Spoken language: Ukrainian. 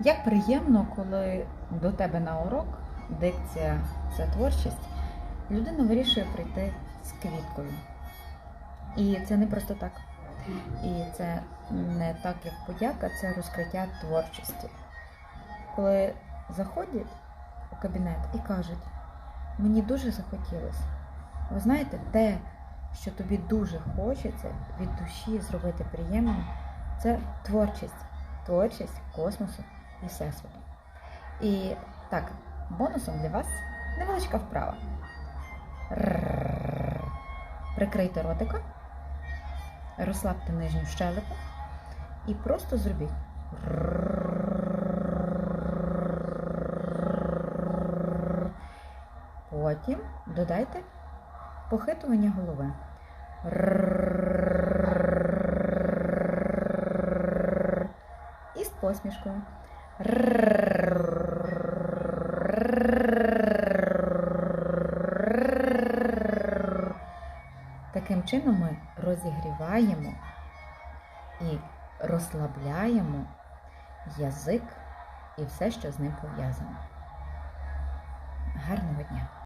Як приємно, коли до тебе на урок, дикція це творчість, людина вирішує прийти з квіткою. І це не просто так. І це не так, як подяка, це розкриття творчості. Коли заходять у кабінет і кажуть, мені дуже захотілося. Ви знаєте, те, що тобі дуже хочеться від душі зробити приємно, це творчість. Творчість космосу і всесвіту. І так, бонусом для вас невеличка вправа. Прикрийте ротика, розслабте нижню щелепу і просто зробіть. Потім додайте похитування голови. І з посмішкою. Таким чином ми розігріваємо і розслабляємо язик і все, що з ним пов'язано.